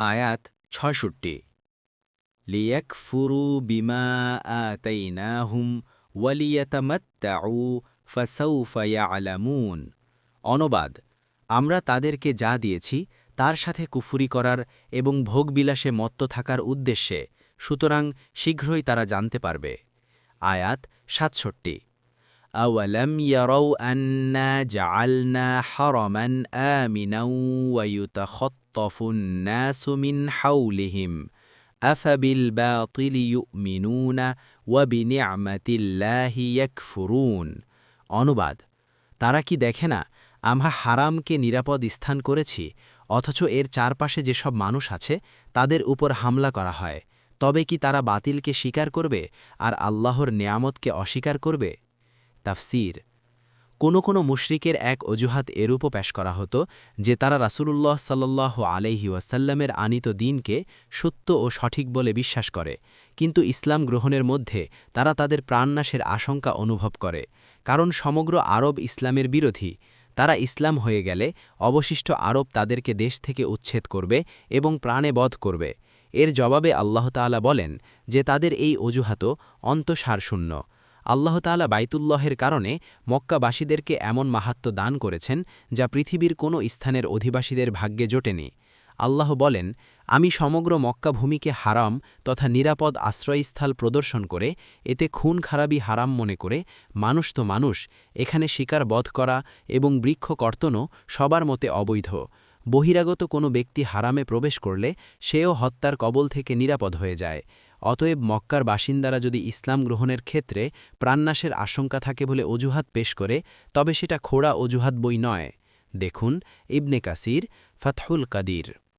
আয়াত ছয়ষট্টি। লিয়াকফুরু বিমা আতাইনাহুম ওয়ালিয়াতামাত্তাউ ফাসাউফা ইয়ালামুন। অনবাদ, আমরা তাদেরকে যা দিয়েছি তার সাথে কুফুরি করার এবং ভোগবিলাসে মত্ত থাকার উদ্দেশ্যে, সুতরাং শীঘ্রই তারা জানতে পারবে। আয়াত সাতষট্টি। أولم يروا أنا جعلنا حرما آمنا ويتخطف الناس من حولهم أفبالباطل يؤمنون وبنعمة الله يكفرون অনুবাদ তারা কি দেখে না আমরা হারামকে নিরাপদ স্থান করেছি অথচ এর চারপাশে যেসব মানুষ আছে তাদের উপর হামলা করা হয় তবে কি তারা বাতিলকে স্বীকার করবে আর আল্লাহর নিয়ামতকে অস্বীকার করবে তাফসির। কোনো কোনো মুশরিকের এক অজুহাত এরূপও পেশ করা হতো যে তারা রাসূলুল্লাহ সাল্লাহ আলাইহি ওয়াসাল্লামের আনিত দিনকে সত্য ও সঠিক বলে বিশ্বাস করে। কিন্তু ইসলাম গ্রহণের মধ্যে তারা তাদের প্রাণনাশের আশঙ্কা অনুভব করে। কারণ সমগ্র আরব ইসলামের বিরোধী। তারা ইসলাম হয়ে গেলে অবশিষ্ট আরব তাদেরকে দেশ থেকে উচ্ছেদ করবে এবং প্রাণে বধ করবে। এর জবাবে আল্লাহ আল্লাহতালা বলেন যে তাদের এই অজুহাতও অন্তঃসারশূন্য। আল্লাহতালা বাইতুল্লাহের কারণে মক্কাবাসীদেরকে এমন মাহাত্ম দান করেছেন যা পৃথিবীর কোনো স্থানের অধিবাসীদের ভাগ্যে জোটেনি। আল্লাহ বলেন, আমি সমগ্র মক্কা ভূমিকে হারাম তথা নিরাপদ আশ্রয়স্থল প্রদর্শন করে, এতে খুন খারাপি হারাম মনে করে, মানুষ তো মানুষ, এখানে শিকার বধ করা এবং বৃক্ষ কর্তনও সবার মতে অবৈধ। বহিরাগত কোনো ব্যক্তি হারামে প্রবেশ করলে সেও হত্যার কবল থেকে নিরাপদ হয়ে যায়। অতএব মক্কার বাসিন্দারা যদি ইসলাম গ্রহণের ক্ষেত্রে প্রাণনাশের আশঙ্কা থাকে বলে অজুহাত পেশ করে, তবে সেটা খোড়া অজুহাত বই নয়। দেখুন ইবনে কাসির, ফাতহুল কাদির।